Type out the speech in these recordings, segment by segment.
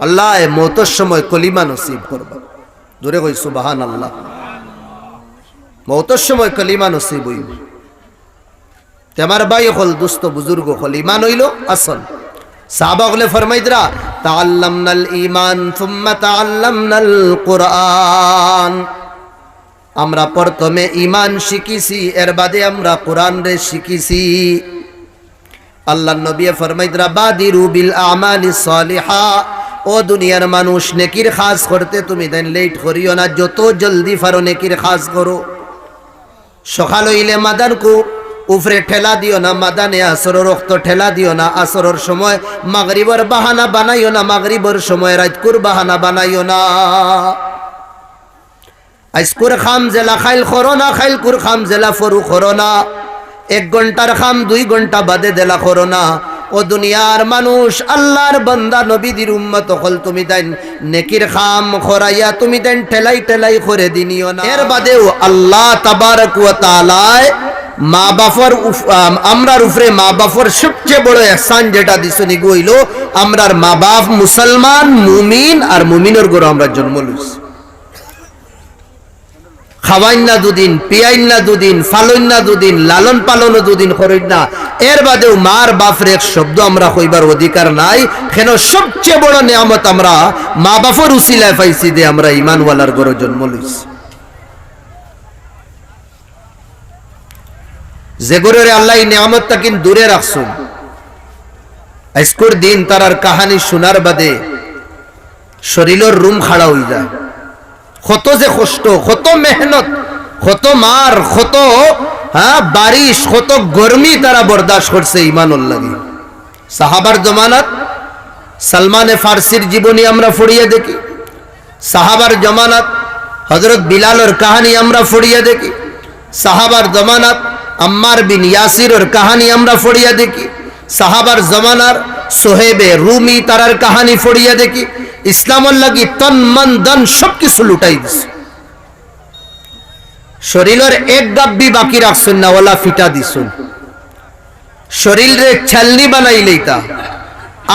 আল্লাহ মৌতর সময় কলিমা নসিব করবা। দূরে কই সুবাহান আল্লাহ মৌতর সময় কলিমা নসিব হইব। তেমার ভাই হল দুস্থ বুজুর্গ হল ইমান হইল আসল। সাহাবা হলে ফরমাইদরা তাআল্লামনাল ঈমান থুম্মা তাআল্লামনাল কুরআন। আমরা প্রথমে ইমান শিখিছি, এর বাদে আমরা কোরআন রে শিখিছি। আল্লাহ নবী ফরমাইদরা বাদিরু বিল আমালি সালিহা। ও দুনিয়ার মানুষ নেকির খাস করতে তুমি দেন লেট করিও না, যত জলদি ফারো নেকির খাস করো। সকাল হইলে মাদানকু উফরে ঠেলা দিও না, মাদানে আসর রক্ত ঠেলা দিও না, আসরের সময় মাগরিবর বাহানা বানাইও না, মাগরিবর সময় রাতকুর বাহানা বানাইও না। আইসকুর খাম জেলা খাইল খরনা খাইল কুর খাম জেলা ফরু খরনা এক ঘণ্টার খাম দুই ঘণ্টা বাদে দেলা খরনা ও দুনিয়ার মানুষ, আল্লাহর বান্দা নবীদের উম্মত হল তুমি দেন নেকির খাম খরাইয়া, তুমি দেন ঠেলাই ঠেলাই করে দিনিও না। এর বাদেও আল্লাহ তাবারক ওয়া তাআলায় মা বাফর আমরার উপরে মা বাফর সবচেয়ে বড় এহসান যেটা দিছনি গইল আমরার মা বাপ মুসলমান, মুমিন আর মুমিনের গরু আমরা জন্ম লইছি। খাওয়াইন না দুদিন পিয়াইন না দুদিন ফালইন না দুদিন, লালন পালনও দুদিন করেন না। এর বাদেও মার বাপের এক শব্দ আমরা কইবার অধিকার নাই। কেন সবচেয়ে বড় নিয়ামত আমরা মা বাপর উসিলায় পাইছি দে আমরা ইমানওয়ালার গরো জন্ম লইছি। যে গরের আল্লাহ নিয়ামতটা কিন্তু দূরে রাখছুন। আজকুর দিন তারার কাহানি শোনার বাদে শরীরের রুম খাড়া হয়ে যায়। কত যে কষ্ট কত মেহনত কত মার কত হ্যাঁ বারিশ কত গরমি তারা বরদাস্ত করছে ইমানুল লাগি সাহাবার জমানাত, সালমানে ফার্সির জীবনী আমরা ফুড়িয়ে দেখি। সাহাবার জমানাত হজরত বিলালর কাহানি আমরা ফুড়িয়ে দেখি। সাহাবার জমানাত, আম্মার বিন ইয়াসিরের কাহানি আমরা ফড়িয়া দেখি। সাহাবার জমানার সোহেবে রুমি তারার কাহানি ফড়িয়া দেখি। ইসলামর লাগি তন, মন দন সব কিছু লুটাই দিছে। শরীরের এক গাব্বি বাকি রাখছেন না, ওলা ফিটা দিছুন। শরীরে ছালনি বানাইলেই তা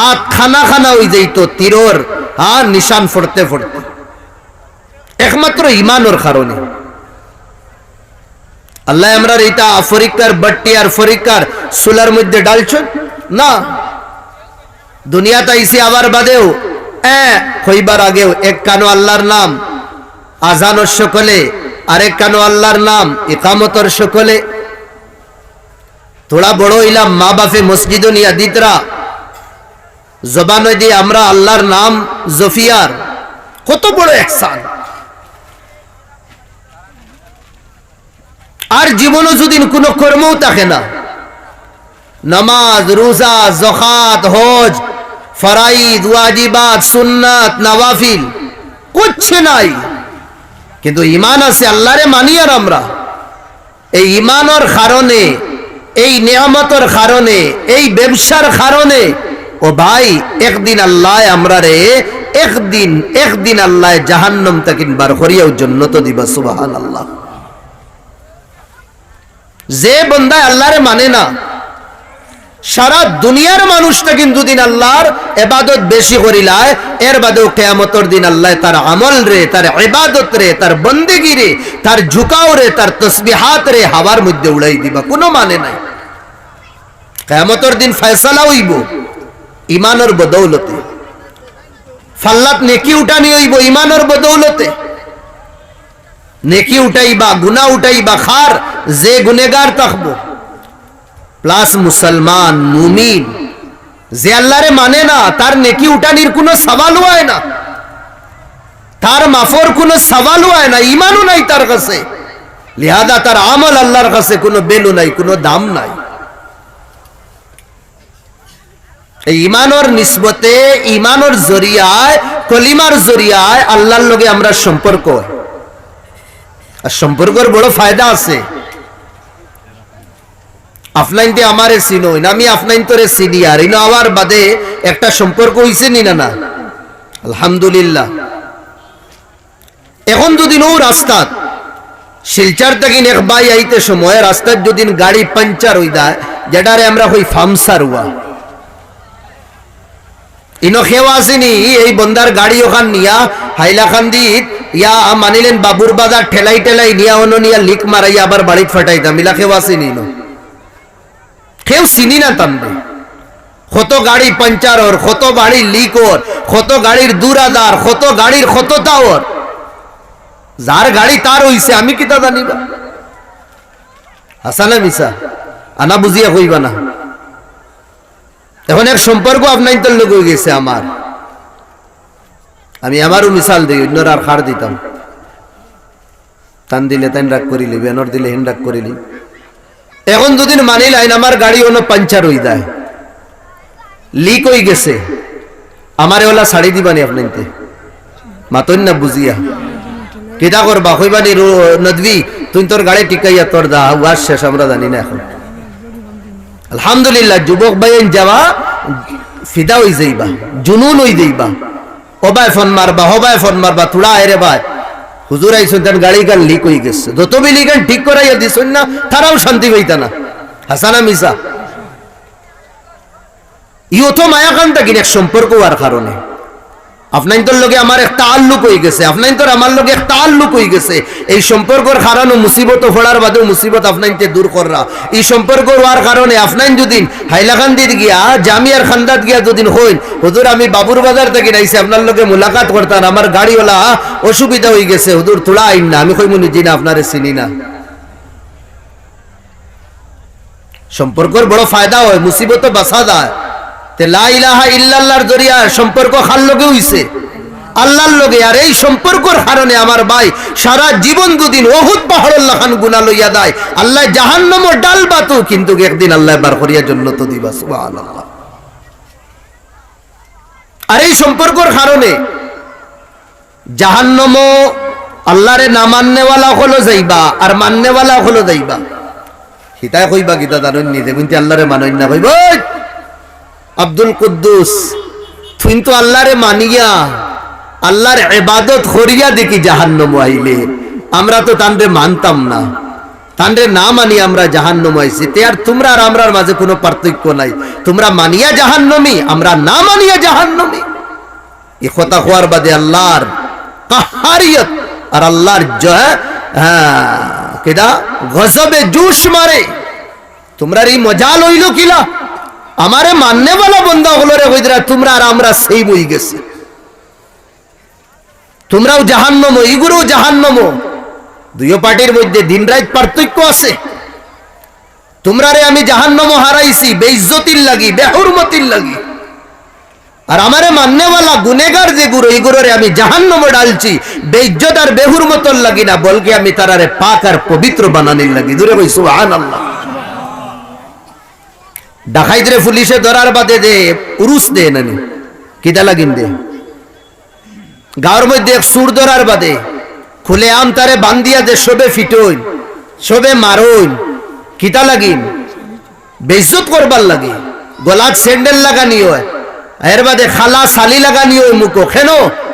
আত খানা খানা হই যাইত, তীরর হ্যাঁ নিশান ফড়তে ফড়তে একমাত্র ইমানোর কারণে। আল্লাহ আমরা এইটা ফরিকার বাট্টি আর ফরিকার সুলার মধ্যে ডালছেন না। দুনিয়াতে আইসি আবার বাদেও হইবার আগেও এক কানো আল্লাহর নাম, আজানোর সকলে আরেক কানো আল্লাহর নাম, ইকামতর সকলে। থোড়া বড় হইলাম মা বাপে মসজিদ নিয়া দিতরা। জবান দিয়ে আমরা আল্লাহর নাম জফিয়ার। কত বড় একসান। আর জীবনও যদি কোনো কর্মও থাকে না। নামাজ, রোজা জখাত হজ ফরাইদ, ওয়াজিবাত, সুন্নাত, নওয়াফিল, কুচ্ছে নাই। কিন্তু ইমান আছে, আল্লাহরে মানি আর আমরা। এই ইমানের কারণে, এই নিয়ামতের কারণে, এই ব্যবসার কারণে, ও ভাই, একদিন আল্লাহ আমরা রে একদিন একদিন আল্লাহ জাহান্নম তাকিন বার করিয়াও জন্নত দিবা সুবাহান আল্লাহ যে বন্দায় আল্লাহরে মানে না সারা দুনিয়ার মানুষটা কিন্তু দিন আল্লাহর এবাদত বেশি করিলায় এর বাদেও কেয়ামতর দিন আল্লাহ তার আমল রে, তার এবাদত রে, তার বন্দেগি রে, তার ঝুকাও রে, তার তসবিহাত রে হাওয়ার মধ্যে উড়াই দিবা। কোনো মানে নাই। কেয়ামতর দিন ফয়সালা হইব ইমানের বদৌলতে। ফাল্লাত নেকি উঠানি হইব ইমানের বদৌলতে। নেকি উঠাইবা গুনা উঠাইবা, খার, যে গুনেগার থাকব। প্লাস মুসলমান, মুমিন। যে আল্লাহরে মানে না, তার নেকি উঠানির কোনো সওয়াল হয় না। তার মাফর কোনো সওয়াল হয় না ইমানও নাই তার কাছে। লিহাদা তার আমল আল্লাহর কাছে কোনো বেলু নাই, কোনো দাম নাই। ইমানোর নিসবতে ইমানোর জরিয়ায়, কলিমার জরিয়ায় আল্লাহর লগে আমরা সম্পর্ক আর সম্পর্কের বড় ফায়দা আছে। আফলাইনতে আমারে চিনো, না আমি আফলাইন তোরে চিনি, আর ইনো আমার বাদে একটা সম্পর্ক হইছে নি না না? আলহামদুলিল্লাহ। এখন যদি নো রাস্তাত, শিলচার থেকে এক বাই আইতে সময় রাস্তার যদি গাড়ি পাঞ্চার হই যায়, যেটারে আমরা হই ফামসার হুয়া ইনো খেও আসেনি, এই বন্দার গাড়ি ওখান নিয়া, হাইলাকান্দিত, ইয়া মানিলেন বাবুর বাজার, ঠেলাই ঠেলাই নিয়া, অন্য নিয়া লিক মারাইয়া আবার বাড়ি ফাটাইতাম, ইলা খেও আসেনি ইনো। কেউ চিনি না তামবে কত গাড়ি পাঞ্চার ওর কত গাড়ির লিক ওর কত গাড়ির দুরাদার কত গাড়ির কততা ওর যার গাড়ি তার হইছে আমি কিতা জানিবা হাসানা মিসা আনা বুঝিয়া কইবা না এখন এক সম্পর্ক আপনার তোর লোক হয়ে গেছে আমার আমি আমারও মিসাল দিই অন্যর আর খার দিতাম তান দিলে তাই রাগ করিলি বেনর দিলে হেন রাগ করিলি এখন দুদিন মানি লাইন আমার গাড়ি অন্য পাঞ্চার হয়ে যায়। লিক হয়ে গেছে। আমারে ওলা শাড়ি দিবানি আপনাইতে মাতন না বুঝিয়া। কিতা করবা? কইবানি নদী, তুই তোর গাড়ি টিকাইয়া তোর দা ওয়ার শেষ, আমরা জানি না এখন। আলহামদুলিল্লাহ, যুবক ভাইয়েন যাওয়া ফিদা হই যাইবা, জুনুন হই যাইবা। হবায় ফোন মারবা, হবায় ফোন মারবা, তুড়া আয়রে ভাই। হুজুর আইসুন তার গাড়ি গান লিক হয়ে গেছে। যত বি গান ঠিক করাইয়া দিছুন না, তারাও শান্তি পাইতা না। হাসানা মিসা ইও তো মায়া কান্তা কিনে সম্পর্ক হওয়ার কারণে। আপনার তোর লগে আমার একটা আল্লুক হয়ে গেছে আপনার তোর আমার লগে একটা আল্লুক হয়ে গেছে। এই সম্পর্কর কারণে মুসিবত ফোড়ার বাদেও মুসিবত আপনার দূর কররা এই সম্পর্ক হওয়ার কারণে আপনার যদি হাইলাকান্দির গিয়া, জামিয়ার খান্দাত গিয়া দুদিন হইন হুদুর আমি বাবুর বাজার থেকে নাইছি, আপনার লগে মুলাকাত করতাম, আমার গাড়িওয়ালা অসুবিধা হয়ে গেছে হুদুর তোলা আইন না, আমি কইমু নিজে না, আপনারে চিনি না। সম্পর্কর বড় ফায়দা হয়, মুসিবত বাসা দেয়। তে লা ইলাহা ইল্লাল্লাহর জরিয়া সম্পর্ক খার লগে হইছে। আল্লাহর লগে আর এই সম্পর্কর কারণে আমার ভাই সারা জীবন দুদিন ওহুদ পাহাড়ের লাখান গুনা লইয়া দেয় আল্লাহ জাহান্নাম আল্লাহরে না হলো যাইবা, আর মান্যওয়ালা হলো যাইবা। হিতায় কইবা গীতা জানেন নিজে আল্লাহরে মানই না আব্দুল কুদ্দুস। কিন্তু আল্লাহরে মানিয়া, আল্লাহর এবাদত করিয়া দেখি জাহান্নম আইলে। আমরা তো তানরে মানতাম না। তানরে না মানি আমরা জাহান্নম আইছি। তে আর তোমরা আর আমরার মাঝে কোনো পার্থক্য নাই। তোমরা মানিয়া জাহান্নমি, আমরা না মানিয়া জাহান্নমি। এ কথা হওয়ার বাদে আল্লাহর কাহারিয়ত আর আল্লাহর জয় হ্যাঁ কেদা গজবে জুস মারে। তোমরা এই মজা লইল কিলা? আমারে মাননে বলা বন্ধা হলো রে হইদরা তোমরা আর আমরা সেই বই গেছে। তোমরাও জাহান্নম ইগুরও জাহান্নম। দুইও পার্টির মধ্যে দিন রাত পার্থক্য আছে। তোমরা রে আমি জাহান্নম হারাইছি, বেইজ্জতির লাগি, বেহরমতির লাগি। আর আমারে মান্যওয়ালা গুনেগার যে গুরু এই গুরুরে আমি জাহান্নমে ডালছি বেইজ্জত আর বেহুর মতন লাগি না, বলকে আমি তারারে পাক আর পবিত্র বানানির লাগি। দূরে কই সুবহানাল্লাহ। ডাকাইতরে পুলিশে ধরার বাদে দে, উরুস দে নানি। কিতা লাগিন দে? গাঁর মধ্যে এক সুর ধরার বাদে, খুলে আম তারে বান্দিয়া দে, সবে ফিটইন, সবে মারইন। কিতা লাগিন? বেইজ্জত করবার লাগে। গলাত স্যান্ডেল লাগানি হয়। এর বাদে খালা সালি লাগানি হয় মুখো। কেন?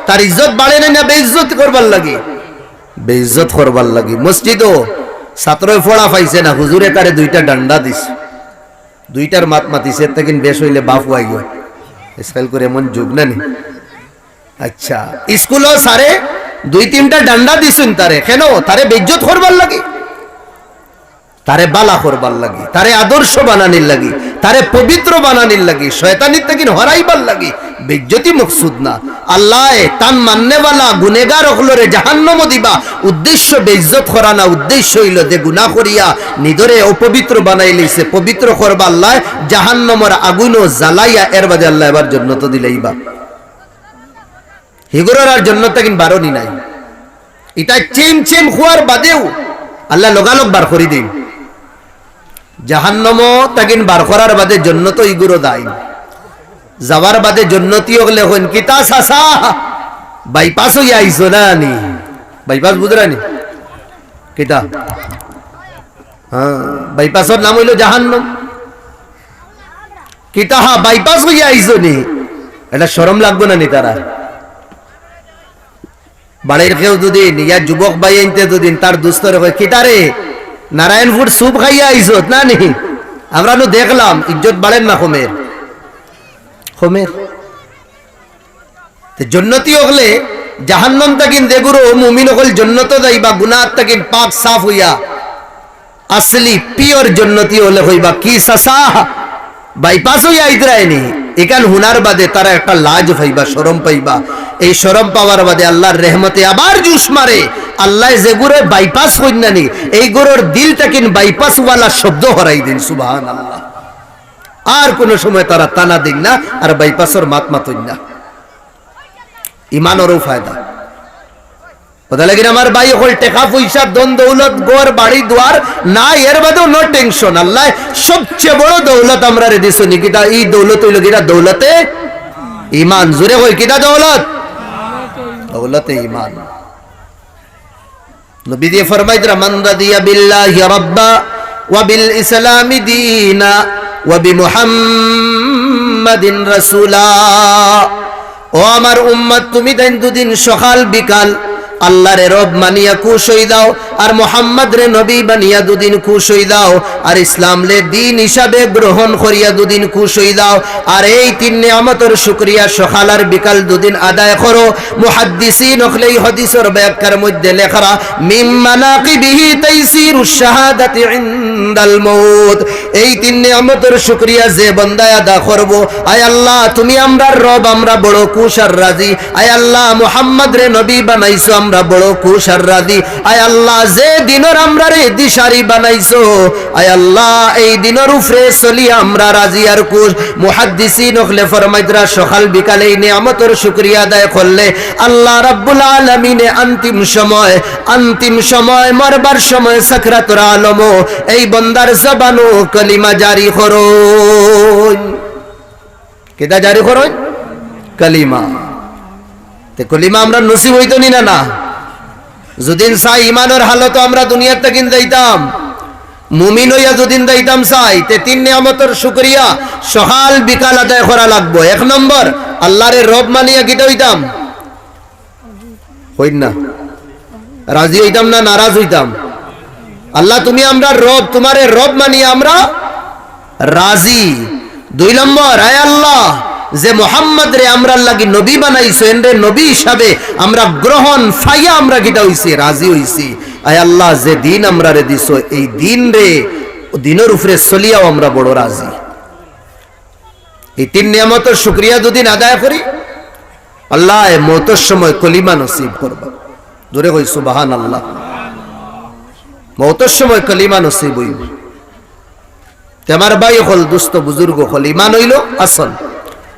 তার ইজ্জত বাড়ে না বেইজ্জত করবার লাগে? বেইজ্জত করবার লাগে। মসজিদও ছাত্রই ফোড়া পাইছে না। হুজুরে কারে দুইটা ডান্ডা দিছে। দুইটার মাত মাতিছে তাকিন বেশ হইলে বাপ হয়ে গিয়ে স্কাইল করে এমন যুগ না নি? আচ্ছা স্কুলও সারে দুই তিনটা ডান্ডা দিছুন তারে। কেন? তারে বেজ্জত করবার লাগে। তারে বালা করবার লাগে, তারে আদর্শ বানানির লাগি, তারে পবিত্র বানানির লাগি, শয়তানির থেকে হরাইবার লাগি, বেজ্জতি মকসুদ না। আল্লাহ তান মান্যওয়ালা গুনেগার হলরে জাহান্নম দিবা। উদ্দেশ্য বেজ্জত করা না, উদ্দেশ্য হইল যে গুনাহ করিয়া নিদরে অপবিত্র বানাই লইছে, পবিত্র করবা আল্লাহ, জাহান্নমর আগুনও জ্বালাইয়া এর বাদে আল্লাহ এবার জন্য তো দিলেইবা। হিগুরের আর জন্য তাকিন বারণই নাই। এটা চেম চেম হওয়ার বাদেও আল্লাহ লগালগ বার করি দিন। জাহান্নম তাকিন বার করার বাদে জন্নত ইগুরো দায় যাওয়ার বাদে জন্নতি হলে হইন কিতা সাসা? বাইপাস হইয়া আইসো না নি? বাইপাস বুঝরানি কিতা হ্যাঁ বাইপাসের নাম হইল জাহান্নম। কিতা হা বাইপাস হইয়া আইসো নি? এটা সরম লাগবো না নি তারা? বাড়ির কেউ দুদিন ইয়া যুবক ভাই আনতে দুদিন তার দুস্তরে কয় কিতারে নারায়ণপুর সুপ খাইয়া আইসত, না নি? আমরা তো দেখলাম, ইজ্জত বাড়েন না হোমের হোমের জন্নতি হলে জাহান্নাম তাকিন দেগুরো মুমিন হল জন্নত তাকিন সাফ হইয়া। আসলি পিওর জন্নতি হলে হইবা কি সাসা? বাইপাস হইয়া ইতরায়নি এখান হুনার বাদে তারা একটা লাজ পাইবা সরম পাইবা। এই সরম পাওয়ার বাদে আল্লাহর রেহমতে আবার জুস মারে। আল্লাহ যে গুড়ে বাইপাস হইনানি এই গুড়োর দিল তাকিন বাইপাস ওয়ালা শব্দ হরাই দিন সুবাহান আল্লাহ আর কোন সময় তারা টানা দিন না, আর বাইপাসর মাত মাতইন না। ইমানেরও ফায়দা। কথা লাগে আমার ভাই হল টেকা পয়সা দন দৌলত গোর বাড়ি, দুয়ার না এর নো টেনশন আল্লাহ সবচেয়ে বড় দৌলত আমরা রে দিছো নিকিতা এই দৌলত হইল কিটা দৌলতে? ইমান। জোরে হই কিটা দৌলত? দৌলতে ইমান। নবী দিয়ে ফরমাইতরা মান রাদিয়া বিল্লাহি রাব্বা ওয়া বিল ইসলামি দীনা ওয়া বিমুহাম্মাদিন রাসূলা। ও আমার উম্মত, তুমি দিন দুদিন সকাল, বিকাল আল্লাহরে রব মানিয়া খুশ হই দাও, আর মোহাম্মদ রে নবী বানিয়া দুদিন খুশ হই দাও, আর ইসলাম লে দিন হিসাবে গ্রহণ করিয়া দুদিন খুশ হই দাও, আর এই তিন নিয়ামতের শুকরিয়া সকাল আর বিকাল দুদিন আদায় করো। মুহাদ্দিসিন হলেই হদিসের ব্যাখ্যার মধ্যে লেখারা মিম মানাকিবিহি তাইসিরুশ শাহাদাতি ইনদাল মউত। এই তিন নিয়ামতের শুকরিয়া যে বান্দায় আদা করব, আয় আল্লাহ, তুমি আমরার রব, আমরা বড় খুশ আর রাজি। আয় আল্লাহ মুহাম্মদ রে নবী বানাইছো আমরা বড় খুশ আর রাজি আয় আল্লাহ, যে দিনের আমরা রে দিশারি বানাইছো, আয় আল্লাহ, এই দিনের উপরে চলি আমরা রাজি আর খুশ মুহাদ্দিসিন হলে ফরমাইতরা সকাল বিকালে এই নিয়ামতের শুকরিয়া আদায় করলে আল্লাহ রাব্বুল আলামিনে অন্তিম সময় অন্তিম সময়, মরবার সময় সাকরাতুর আলম, এই বন্দার জবানো কলিমা জারি করুন। কেদা জারি করুন? কলিমা। কলিমা আমরা নসিব হইতো নি, না। না যদিন চাই ইমানের হালত আমরা দুনিয়ার থেকে যাইতাম। মুমিন হইয়া যদিন যাইতাম চাই তে তিন নিয়ামতের শুকরিয়া সকাল বিকাল আদায় করা লাগবো। এক নম্বর, আল্লাহরে রব মানিয়া গীতা হইতাম। হইন না। রাজি হইতাম না, নারাজ হইতাম। আল্লাহ তুমি আমরা রব, তোমারে রব মানি আমরা রাজি। দুই নম্বর, আয় আল্লাহ যে মোহাম্মদ রে আমরা লাগি নবী বানাইছেন রে নবী হিসাবে আমরা গ্রহণ ফাইয়া আমরা গিটা হইছি, রাজি হইছি। আয় আল্লাহ, যে দিন আমরা রে দিছ, এই দিন রে দিনের উপরে চলিয়াও আমরা বড় রাজি। এই তিন নিয়ামতের শুক্রিয়া দুদিন আদায় করি। আল্লাহ মতর সময় কলিমা নসিব করবা। দূরে কই সুবাহান আল্লাহ মৌতর সময় কলিমা নসিব হইব। তেমার ভাই হল, দুস্থ বুজুর্গ হল, ইমান হইল, আসল।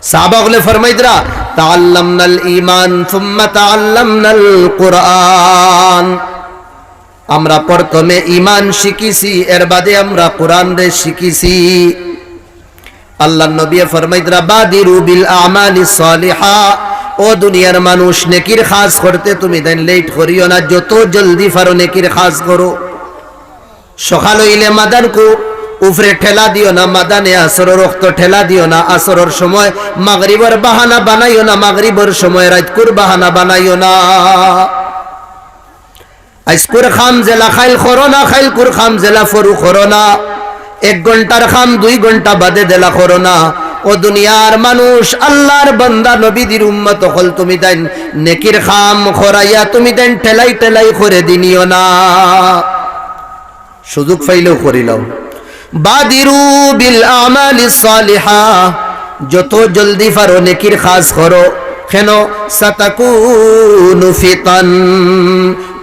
সাহাবা হলে ফরমাইদরা, তাআল্লামনাল ঈমান থুম্মা তাআল্লামনাল কুরআন। আমরা প্রথমে ঈমান শিখিছি, এর বাদে আমরা কোরআন রে শিখিছি। আল্লাহ নবী ফরমাইদরা, বাদিরু বিল আমালি সালিহা। ও দুনিয়ার মানুষ, নেকির খাস করতে তুমি দেন লেট করিও না, যত জলদি ফারো নেকির খাস করো। সকাল হইলে মাদানকু উফরে ঠেলা দিও না, মাদানে আসর রক্ত ঠেলা দিও না, আসরের সময় মাগরিবর বাহানা বানাইও না, মাগরিবর সময় রাতকুর বাহানা বানাইও না। আইসকুর খাম জেলা খাইল করোনা খাইল কুর খাম জেলা ফরু করোনা এক ঘণ্টার খাম, দুই ঘণ্টা বাদে দেলা করোনা ও দুনিয়ার মানুষ, আল্লাহর বান্দা, নবীদের উম্মত হল তুমি দেন নেকির খাম খরাইয়া, তুমি দেন ঠেলাই ঠেলাই করে দিনিও না। সুযোগ পাইলেও করিলাম। বাদিরু বিল আমালি সালিহা। যত জলদি পারো নেকির খাস করো। কেন? সাতাকুনু ফিতান।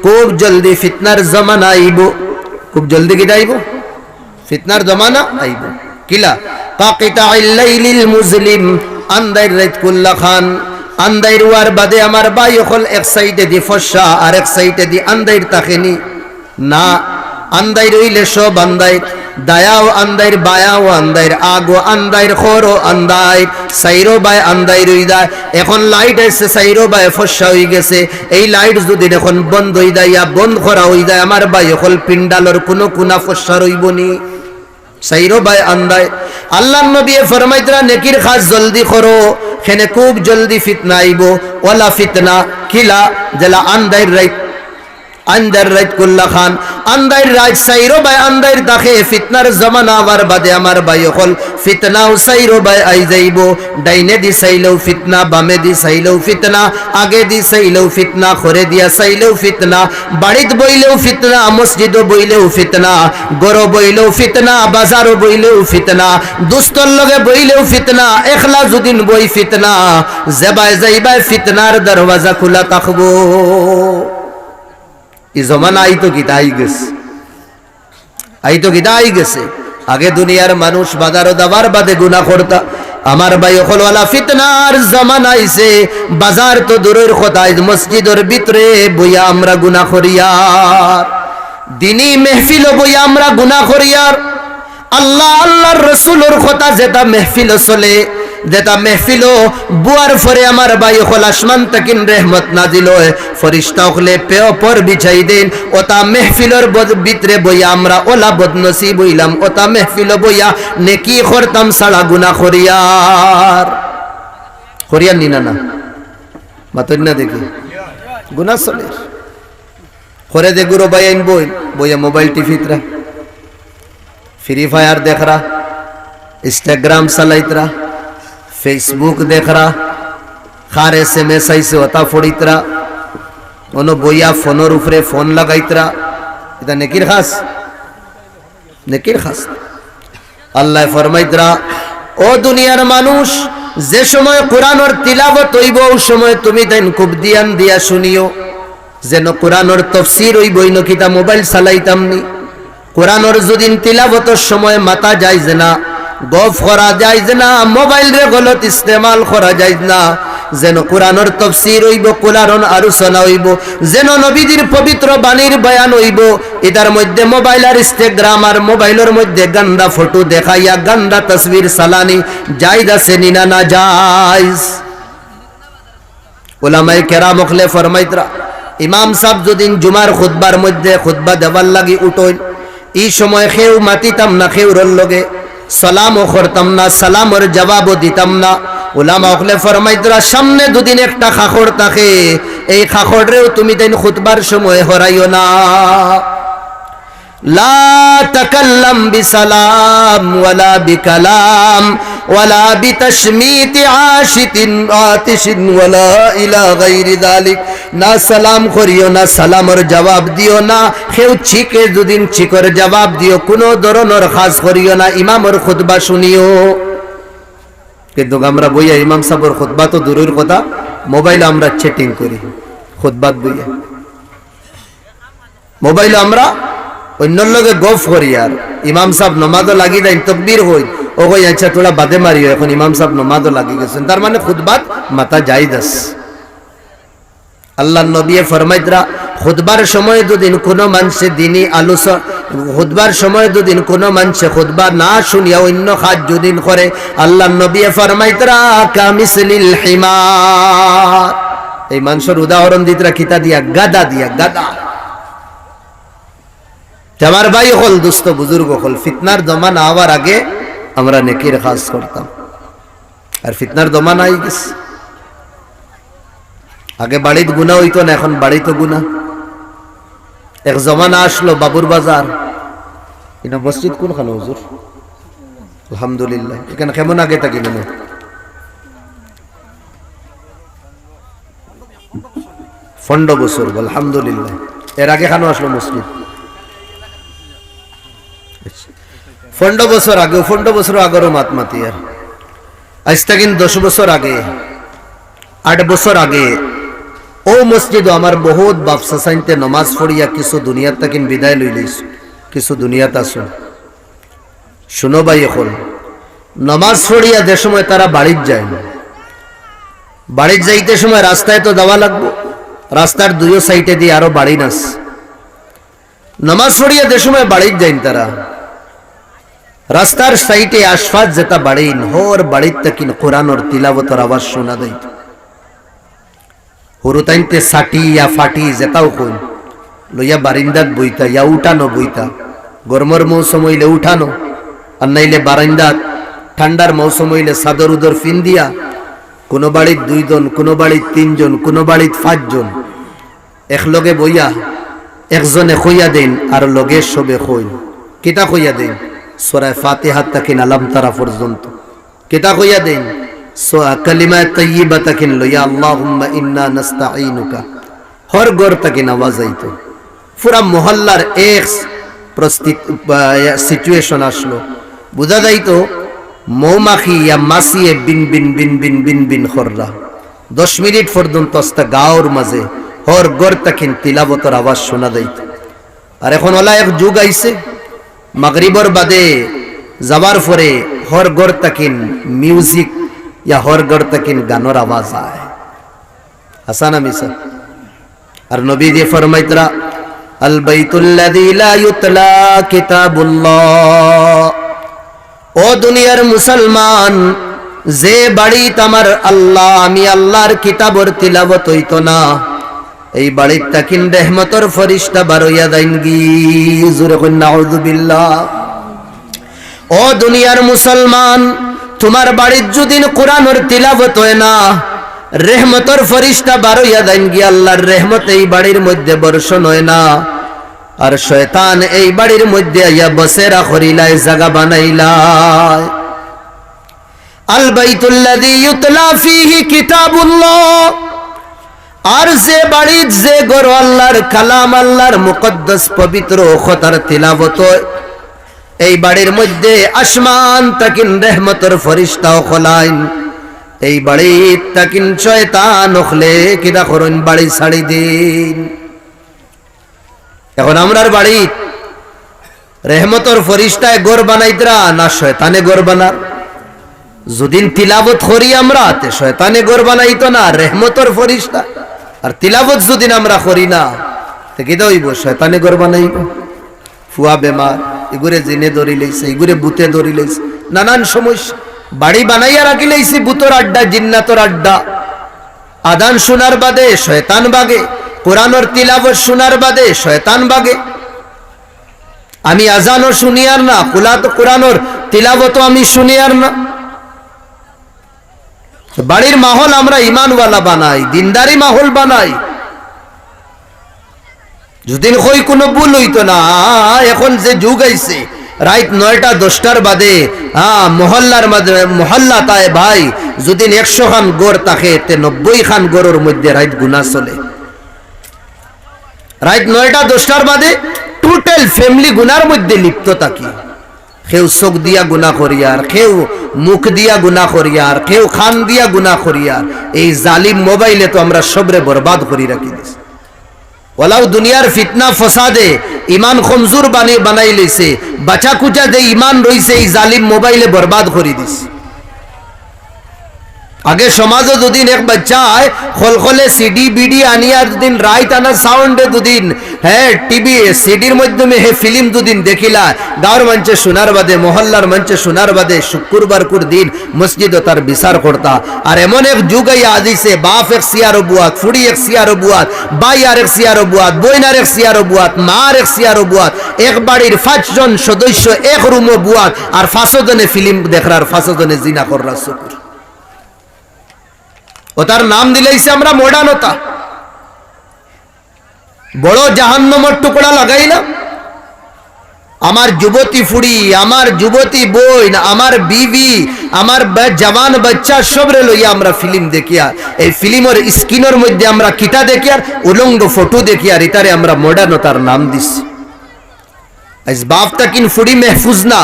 খুব জলদি ফিতনার জমানা আইব। খুব জলদি কি আইব? ফিতনার জমানা আইব। কিলা? কাকিতা আইলাইলিল মুজলিম। আন্দাইর রাত কুল্লা খান। আন্দাইর ওয়ার বাদে আমার বাই হল এক সাইডে দি ফসা আর এক সাইডে দি আন্দাইর তাকেনি। না আন্দাই রইলে সব আন্দাই, দায়াও আন্দাইর বায়াও আন্দাইর আগো আন্দাইর খরো আন্দাইর সাইরো বাই আন্দাই রই দেয় এখন লাইট এসে সাইরো বাই ফসা হয়ে গেছে। এই লাইট যদি এখন বন্ধ হয়ে যায়, ইয়া বন্ধ করা হয়ে যায়, আমার বাই হল পিন্ডালর কোনো কোনা ফসা রইবনি সাইরো বাই আন্দাই, আল্লাহ নবী ফরমাইতরা নেকির খাস জলদি করো, খেনে খুব জলদি ফিতনা আইব। ওলা ফিতনা, কিলা জেলা আন্দাইর রাইত আন্দার রাত কুল্লা খান আন্দার রাত সাইরো বাই আন্দার দাখে ফিতনার জমানা আবার বাদে আমার ভাই হল ফিতনাও সাইরো বাই, আই যাইব। ডাইনে দি চাইলেও ফিতনা, বামে দি চাইলেও ফিতনা, আগে দি চাইলেও ফিতনা, খরে দিয়া চাইলেও ফিতনা, বাড়িত বইলেও ফিতনা মসজিদ বইলেও ফিতনা, গরো বইলেও ফিতনা, বাজারও বইলেও ফিতনা, দুস্তর লগে বইলেও ফিতনা একলা যদিন বই ফিতনা, জেবাই যাইবাই ফিতনার দরওয়াজা খোলা থাকব। এই জমানা আইতো গীতা আই গেছে। আইতো গীতা আই গেছে। আগে দুনিয়ার মানুষ বাজারও দাবার বাদে গুনা করতা। আমার ভাই হলওয়ালা ফিতনার জমানা আইছে। বাজার তো দূরের কথা মসজিদের ভিতরে বইয়া আমরা গুনা করিয়ার দিনী মেহফিল বইয়া আমরা গুনা করিয়ার আল্লাহ, আল্লাহর রসুলোর কথা যেটা মেহফিল চলে যেটা মেহফিল বুয়ার ফরে আমার বাই হল আসমান তাকিন রেহমত নাজিল ফরিস্তা হলে পেও পর বিছাই দেন। ওতা মেহফিলর ভিতরে বইয়া আমরা ওলা বদনসি বইলাম ওতা মেহফিল বইয়া নেকি করতাম সাড়া গুনা খরিয়ার খরিয়ার নিনা না মাতন না দেখি। গুনা চলে করে দে গুরো বাই আইন বই। বইয়া মোবাইল টিভিতরা ফ্রি ফায়ার দেখরা ইনস্টাগ্রাম চালাইতরা फेसबुक देख रहा खार एस एम एस आई से होता फोड़ित रहा ono বইয়া ফোনের উপরে ফোন লাগাইত রা এটা নেকির খাস নেকির খাস আল্লাহ ফরমাইত রা ও দুনিয়ার মানুষ যে সময় কোরআনর তিলাবত হইব ওই সময় তুমি দেন খুব দিয়ান দিয়া শুনিও যেন কোরআনর তফসির হইব নকিতা মোবাইল চালাইতাম নি কোরআনর যদিন তিলাবতর সময় মাথা যায় যে না গফ করা যায় না, মোবাইল রে গলত ইস্তেমাল করা যায় না। যেন কোরআনর তফসির হইব কোরআন আলোচনা হইব, যেন নবীদের পবিত্র বাণীর বয়ান হইব, এটার মধ্যে মোবাইল আর ইনস্টাগ্রাম আর মোবাইলের মধ্যে গান্দা ফটো দেখাইয়া গান্দা তসবির সালানি জায়দ আছে নিনা না জায়জ ওলামাই কেরাম অখলে ফরমাইতরা, ইমাম সাহেব যদিন জুমার খুতবার মধ্যে খুতবা দেওয়ার লাগি উঠইন এই সময় খেউ মাতিতাম না, খেউরর লগে। সালামও করতাম না, সালামের জবাবও দিতাম না। ওলামা ওখলে ফরমাই সামনে দুদিন একটা খাখর থাকে, এই খাখরেও তুমি দেন খুতবার সময় হরাইও না। লা তাকাল্লাম বিসালাম ওয়ালা বিকালাম ولا بتشميت عاشت عاتش ولا إلى غير ذلك না সালাম করিও না সালামর জবাব দিও না কেউ চিকে দুদিন চিকর জবাব দিও কোনো ধরনের খাস করিও না ইমামর খুতবা শুনিও কিন্তু আমরা বইয়া ইমাম সাহেবের খুতবা তো দূরের কথা মোবাইলে আমরা চেটিং করি খুতবাত বইয়া মোবাইলে আমরা অন্যর লগে গফ করি আর। ইমাম সাহেব নমাজও লাগি দেন তকবীর হই। ও কই আচ্ছা তোরা বাদে মারিও এখন ইমাম সাহেব নমাজও লাগি গেছেন। তার মানে খুদবাত মাতা জাইদাস আল্লাহ নবী ফরমাইতরা খুদবার সময় দুদিন কোনো মানুষে দিনই আলোচনা খুদবার সময় দুদিন কোনো মানুষে খুদবা না শুনিয়া অন্য কাজ যদিন করে আল্লাহ নবী ফরমাইতরা কামিসলিল হিমার এই মানুষের উদাহরণ দিতরা কিতা দিয়া, গাদা দিয়া, গাদা। আমার ভাই হল দুস্থ বুজুর্গ হল, ফিতনার দমা না হওয়ার আগে আমরা নেকির কাজ করতাম। আর ফিতনার দমা নাই গেছে। আগে বাড়িতে গুণা হইতো না, এখন বাড়িতে গুণা। এক জমানা আসলো বাবুর বাজার। এটা মসজিদ কোনখানে হুজুর? আলহামদুলিল্লাহ। এখানে কেমন আগে থাকি মনে ফন্ড বছর, আলহামদুলিল্লাহ। এর আগে খানো আসলো মসজিদ? ফন্ড বছর আগে, ফন্ড বছর আগেরও মাত মাতি আর আজ থাকেন দশ বছর আগে আট বছর আগে। ও মসজিদ আমার বহুত বাপসা সাইনতে নমাজ পড়িয়া কিছু দুনিয়ার তাকিন বিদায় লই লইছ কিছু দুনিয়াত আসো শুনো ভাই এখন, নমাজ পড়িয়া যে সময় তারা বাড়ির যায় বাড়ির যাইতে সময় রাস্তায় তো দেওয়া লাগবো রাস্তার দুইও সাইডে দিয়ে আরও বাড়ি নাস নমাজ পড়িয়া যে সময় বাড়ির যাইন তারা রাস্তার সাইটে আশফাত যেটা বাড়িন হোর বাড়ির তাকিন কোরআনর তিলাবতর আওয়াজ শোনা দেয়। হরুতাইনতে সাটি ইয়া ফাটি যেটাও কই লইয়া বারিন্দাত বইতা, ইয়া উঠানো বইতা। গরমর মৌসুম হইলে উঠানো, আর নাইলে বারান্দাত, ঠান্ডার মৌসুম হইলে সাদর উদর ফিন দিয়া, কোনো বাড়ির দুইজন, কোনো বাড়ির তিনজন, কোনো বাড়ির পাঁচজন, একলগে বইয়া, একজনে খইয়া দেন আর লগে সবে খই কিতা খইয়া দেন? সরায় ফাতিহাত তাকিন আলাম তারা পর্যন্ত। কিতা কইয়া দেন? কালিমা তৈবা তাকিন লইয়া আল্লাহুম্মা ইন্না নাস্তাঈনুকা। হর গর তাকিন আওয়াজ আইতো পুরা মহল্লার এক সিচুয়েশন আসলো। বুঝা যাইতো, মৌমাখি ইয়া মাসিয়ে বিন বিন বিন বিন বিন বিন খররা দশ মিনিট পর্যন্ত আস্তা গাওর মাঝে হর গর তাকিন তিলাবতর আওয়াজ শোনা যাইত। আর এখন ওলা এক যুগ আইছে মাগরিবর বাদে যাবার পরে হর গড় তাকিন মিউজিক ইয়া হর গড় তাকিন গানোর আওয়াজ আয়। হাসানা মিসা আর নবী দিয়ে ফরমাইতরা, আল বাইতুল্লাযী লা ইউতলা কিতাবুল্লাহ। ও দুনিয়ার মুসলমান, যে বাড়ি আমার আল্লাহ, আমি আল্লাহর কিতাবর তিলাবত হইতো না। এই বাড়ির তাকিন রেহমতর ফরিস্তা বারইয়া দাইন গি। জুরে কন্যা ও দুনিয়ার মুসলমান, তোমার বাড়ির যদিন কোরআনর তিলাবত হয় না। রেহমতর ফরিস্তা বারইয়া দাইন গি, আল্লাহর রেহমত এই বাড়ির মধ্যে বর্ষণ হয় না। আর শয়তান এই বাড়ির মধ্যে আইয়া বসেরা করিলাই জাগা বানাইলাই আল বাইতুল্লাযী ইউতলা ফীহি কিতাবুল্লাহ। আর যে বাড়ির যে গর আল্লাহর কালাম, আল্লাহর মুকদ্দস পবিত্র খতার তিলাবত এই বাড়ির মধ্যে আসমান তাকিন রহমতর ফরিস্তাও খলাইন। এই বাড়ির তাকিন শয়তান ওখলে কিনা করুন বাড়ি ছাড়ি দিন। এখন আমরার বাড়ি রেহমতর ফরিস্তায় গোর বানাইতরা, না শয়তানে গোর বানার? যদিন তিলাবত করি আমরা, তে শয়তানে গোর বানাইতো না, রেহমতর ফরিস্তা। আর তিলাবত যদি আমরা করি না কি দইব শয়তানে গোর বানাইব। ফুয়া, বেমার, এগুরে জিনে ধরি লইছে, এগুরে বুতে ধরি লইছে। নানান সমস্যা বাড়ি বানাইয়া রাখি লইছি, বুতর আড্ডা, জিন্নাতর আড্ডা। আদান শোনার বাদে শয়তান বাগে, কোরআনর তিলাবত শোনার বাদে শয়তান বাগে। আমি আজানও শুনি আর না কোরআনর তিলাবত আমি শুনি না। বাড়ির মাহল আমরা ইমানওয়ালা বানাই, দিনদারি মাহল বানাই। যদিন কই কোনো ভুল হইতো না, এখন যে যুগ আইছে, রাত নয়টা দশটার বাদে হ্যাঁ মহল্লার মাঝে, মহল্লা তাই ভাই যদি একশো খান গড় থাকে, তে নব্বই খান গড়ের মধ্যে রাত গুনা চলে। রাত নয়টা দশটার বাদে টোটাল ফ্যামিলি গুনার মধ্যে লিপ্ত থাকি। কেউ চোখ দিয়া গুণা করিয়ার কেউ মুখ দিয়া গুণা করিয়ার কেউ খান দিয়া গুণা করিয়ার এই জালিম মোবাইলে তো আমরা সবরে বরবাদ করি রাখি দিছি। ওলাও দুনিয়ার ফিতনা, ফসাদে ইমান কমজোর বানিয়ে বানাই লইছে। বাছা কুচা যে ইমান রইছে, এই জালিম মোবাইলে বরবাদ করে দিছে। আগে সমাজে দুদিন এক বাচ্চায় খলখলে সিডি, বিডি আনিয়া দুদিন রাইত আনা সাউন্ডে দুদিন। হ্যাঁ টিভি, সিডির মাধ্যমে হে ফিল্ম দুদিন দেখিলা। গাঁর মঞ্চে শোনার বাদে, মহল্লার মঞ্চে শোনার বাদে, শুক্রবার কুর দিন মসজিদ তার বিচার করতা। আর এমন এক যুগ আইয়া আজিছে বাপ এক সিয়ারো বুয়াত, ফুড়ি এক সিয়ারো বুয়াত, বাই আর এক সিয়ারো বুয়াত বইনার এক সিয়ারো বুয়াত, মা আর এক সিয়ারো বুয়াত, এক বাড়ির পাঁচজন সদস্য এক রুমো বুয়াত, আর ফাঁসো জনে ফিল্ম দেখরার ফাঁসো জনে জিনা কররা শুকুর। ও তার নাম দিলেইছে আমরা মডার্নতা বড় জাহান্নমর টুকরা লাগাইলাম। আমার যুবতী ফুড়ি, আমার যুবতী বোন, আমার বিবি, আমার জওয়ান বাচ্চা সবরে লইয়া আমরা ফিল্ম দেখিয়া, এই ফিল্মের স্ক্রিনের মধ্যে আমরা কিটা দেখি আর উলঙ্গ ফটো দেখি আর ইতারে আমরা মডার্নতার নাম দিছি। বাপ তাকিন ফুড়ি মেহফুজ না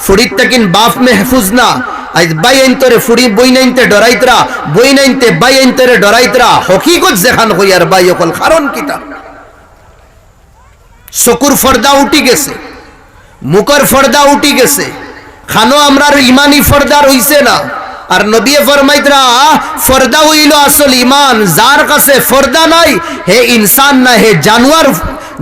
ফুড়ির তাকিন বাপ মেহফুজ না। আজ বাই আইনতরে ফুড়ি বই নাইনতে ডরাইতরা, বই নাইনতে বাই আইনতরে ডরাইতরা। হকিকত যেখান হইয়ার বাই অকল কারণ কিতা চকুর ফর্দা উঠি গেছে। মুখর ফর্দা উঠি গেছে। খানো আমরার ইমানি ফর্দা রইছে না। আর নবী ফরমাইতরা, ফর্দা হইল আসল ইমান। যার কাছে ফর্দা নাই, হে ইনসান না, হে জানোয়ার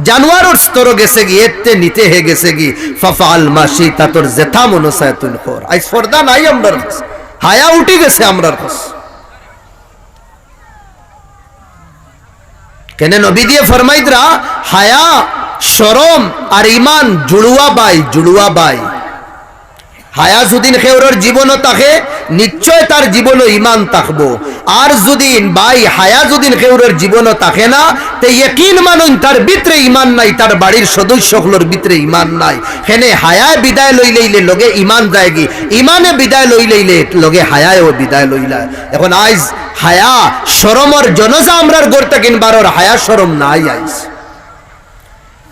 জানোয়ারের স্তর গেছে গি, এতে নিতে হে গেছে গি। ফাফাল মাসি তাতর জেথা মনসায় তুল খোর আজ ফর্দা নাই আমরার কাছে। হায়া উঠি গেছে আমরার কাছে। কেন নবী দিয়ে ফরমাইদরা, হায়া, শরম আর ইমান জুড়ুয়া বাই জুড়ুয়া বাই। হায়া যদিন খেউরের জীবনও থাকে নিশ্চয় তার জীবনও ইমান থাকব আর যদিন ভাই হায়াজুদ্দিন খেউরের জীবনও থাকে না, তে ইয়কিন মানুন তার ভিতরে ইমান নাই, তার বাড়ির সদস্য সদস্যগুলোর ভিতরে ইমান নাই। হেনে হায়ায় বিদায় লই লইলে লগে ইমান যায়গি ইমানে বিদায় লই লইলে লগে হায়ায়ও বিদায় লইলা। এখন আইজ হায়া শরমর জনজা আমরার গড়তে কিনবারর হায়া শরম নাই আইজ।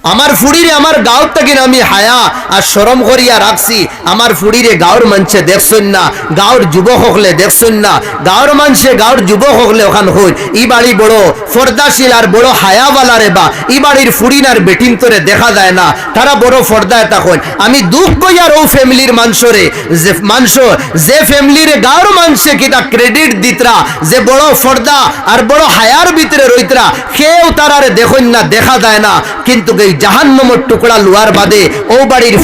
আমার ফুড়িরে আমার গাঁও থেকে আমি হায়া আর সরম করিয়া রাখছি। আমার ফুড়িরে গাঁর মঞ্চে দেখছেন না গাঁর যুবক হকলে দেখছেন না। গাঁর মানুষে গাঁর যুবক হকলে ওখান হই। ই বাড়ি বড় ফর্দাশীল আর বড় হায়াওয়ালারে বা। ই বাড়ির ফুড়িন আর বেটিন তোরে দেখা যায় না। তারা বড় ফর্দায় তখন আমি দুঃখ কইয়ার ও ফ্যামিলির মানুষরে যে মানুষ যে ফ্যামিলির গাঁর মানুষে কিটা ক্রেডিট দিতরা, যে বড় ফর্দা আর বড় হায়ার ভিতরে রইতরা, কেউ তারারে দেখুন না, দেখা যায় না। কিন্তু জাহান্নমর টুকরা লোয়ার বাদে ও বাড়ির